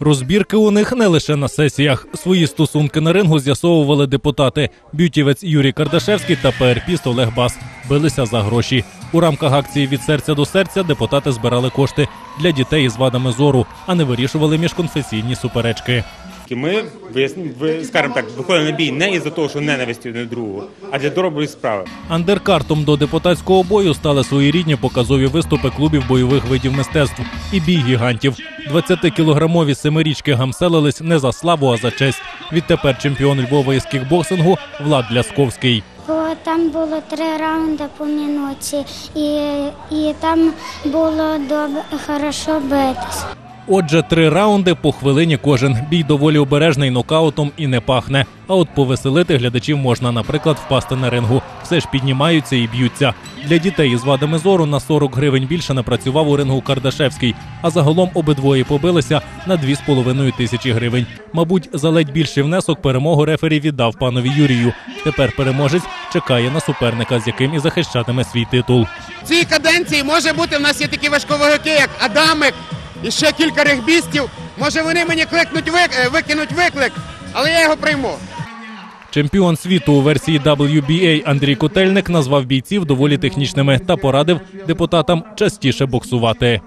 Розбірки у них не лише на сесіях. Свої стосунки на рингу з'ясовували депутати. Бютівець Юрій Кардашевський та ПРПіст Олег Бас билися за гроші. У рамках акції від серця до серця депутати збирали кошти для дітей із вадами зору, а не вирішували міжконфесійні суперечки. І ми ви, скажімо так, виходимо на бій не із-за того, що ненависті до другого, а для доброї справи. Андеркартом до депутатського бою стали своєрідні показові виступи клубів бойових видів мистецтв і бій гігантів. 20-кілограмові семирічки гамселились не за славу, а за честь. Відтепер чемпіон Львова із кікбоксингу Влад Лясковський. Там було три раунди по минуті, і, і там було добре, хорошо битись. Отже, три раунди по хвилині кожен. Бій доволі обережний нокаутом і не пахне. А от повеселити глядачів можна, наприклад, впасти на рингу. Все ж піднімаються і б'ються. Для дітей із вадами зору на 40 гривень більше напрацював у рингу Кардашевський, а загалом обидвоє побилися на 2,5 тисячі гривень. Мабуть, за ледь більший внесок перемогу рефері віддав панові Юрію. Тепер переможець чекає на суперника, з яким і захищатиме свій титул. В цій каденції може бути в нас є такі важковаги, як Адамик і ще кілька регбістів. Може вони мені кликнуть вик, е, викинуть виклик, але я його прийму. Чемпіон світу у версії WBA Андрій Котельник назвав бійців доволі технічними та порадив депутатам частіше боксувати.